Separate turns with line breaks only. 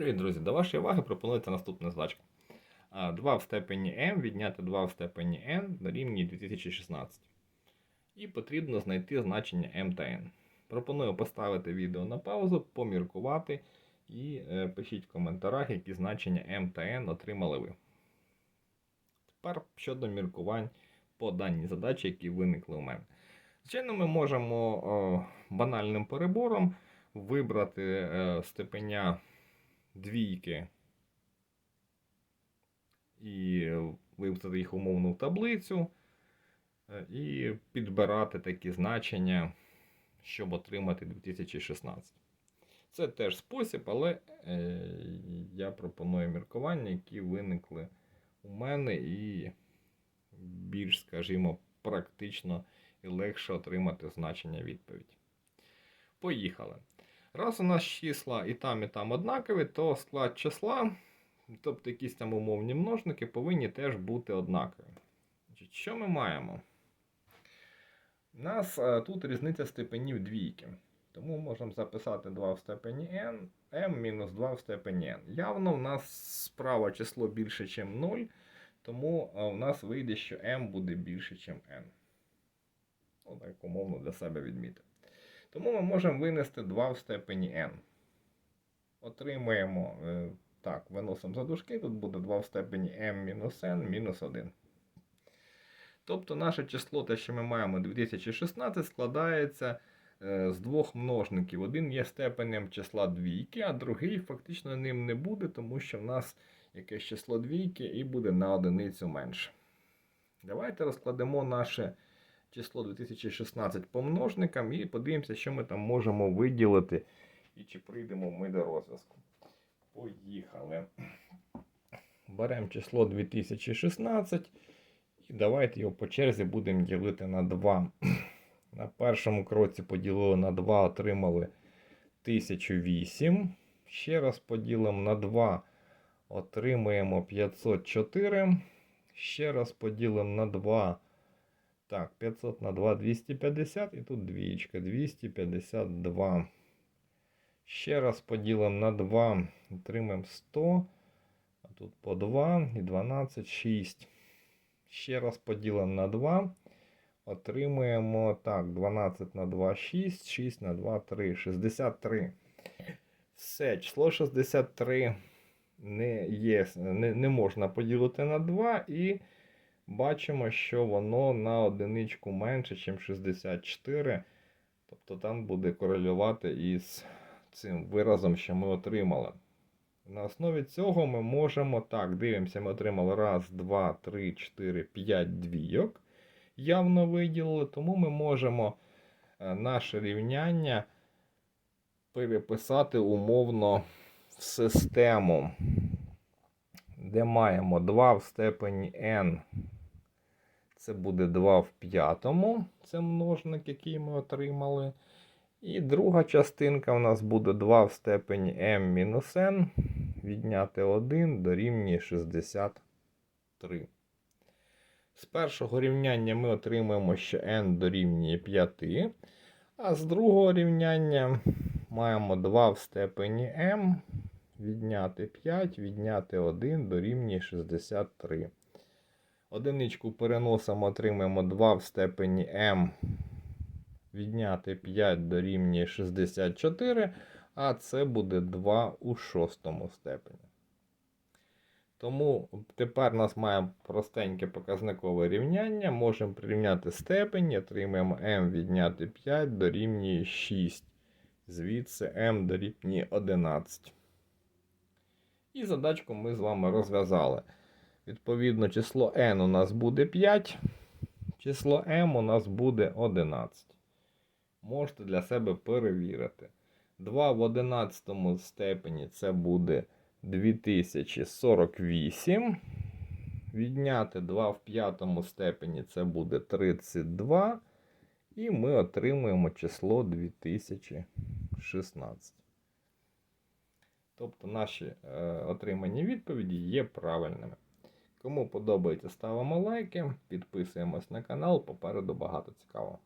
Привіт, друзі! До вашої уваги пропонується наступна задачка. 2 в степені m відняти 2 в степені n дорівнює 2016. І потрібно знайти значення m та n. Пропоную поставити відео на паузу, поміркувати і е, пишіть в коментарях, які значення m та n отримали ви. Тепер щодо міркувань по даній задачі, які виникли у мене. Звичайно, ми можемо банальним перебором вибрати е, степеня двійки і виписати їх умовну таблицю, е, і підбирати такі значення, щоб отримати 2016. Це теж спосіб, але е, я пропоную міркування, які виникли у мене, і більш, скажімо, практично і легше отримати значення відповіді. Поїхали. Раз у нас числа і там, і там однакові, то склад числа, тобто якісь там умовні множники, повинні теж бути однакові. Що ми маємо? У нас тут різниця степенів двійки. Тому можемо записати 2 в степені n, m мінус 2 в степені n. Явно у нас справа число більше, ніж 0, тому а, у нас вийде, що m буде більше, ніж n. Ну, так умовно для себе відмітимо. Тому ми можемо винести 2 в степені n. Отримуємо, е, так, виносимо за тут буде 2 в степені m мінус n мінус 1. Тобто наше число, те, що ми маємо 2016, складається е, з двох множників. Один є степенем числа двійки, а другий фактично ним не буде, тому що в нас якесь число двійки і буде на одиницю менше. Давайте розкладемо наше число 2016 по множникам і подивимося, що ми там можемо виділити і чи прийдемо ми до розв'язку. Поїхали. Беремо число 2016 і давайте його по черзі будемо ділити на 2. На першому кроці поділили на 2, отримали 1008. Ще раз поділимо на 2, отримаємо 504. Ще раз поділимо на 2. Так, 500 на 2 250 і тут двієчка 252. Ще раз поділимо на 2, отримаємо 100. А тут по 2 і 12, 6. Ще раз поділимо на 2. Отримуємо так, 12 на 2, 6, 6 на 2, 3, 63. Все, число 63 не є, не, не можна поділити на 2 і бачимо, що воно на одиничку менше, ніж 64. Тобто там буде корелювати із цим виразом, що ми отримали. На основі цього ми можемо так, дивимося, ми отримали 1, 2, 3, 4, 5 двійок. Явно виділили, тому ми можемо е, наше рівняння переписати умовно в систему, де маємо 2 в степені n це буде 2 в п'ятому, це множник, який ми отримали. І друга частинка у нас буде 2 в степені m-n. Відняти 1 дорівнює 63. З першого рівняння ми отримаємо, що n дорівнює 5. А з другого рівняння маємо 2 в степені m. Відняти 5, відняти 1 дорівнює 63. Одиничку переносимо, отримаємо 2 в степені m. Відняти 5 дорівнює 64, а це буде 2 у шостому степені. Тому тепер у нас має простеньке показникове рівняння. Можемо прирівняти степені, отримаємо m відняти 5 дорівнює 6. Звідси m дорівнює 11. І задачку ми з вами розв'язали. Відповідно, число n у нас буде 5, число m у нас буде 11. Можете для себе перевірити. 2 в 11 степені це буде 2048. Відняти 2 в 5 степені це буде 32. І ми отримуємо число 2016. Тобто наші е, отримані відповіді є правильними. Кому подобається, ставимо лайки, підписуємось на канал, попереду багато цікавого.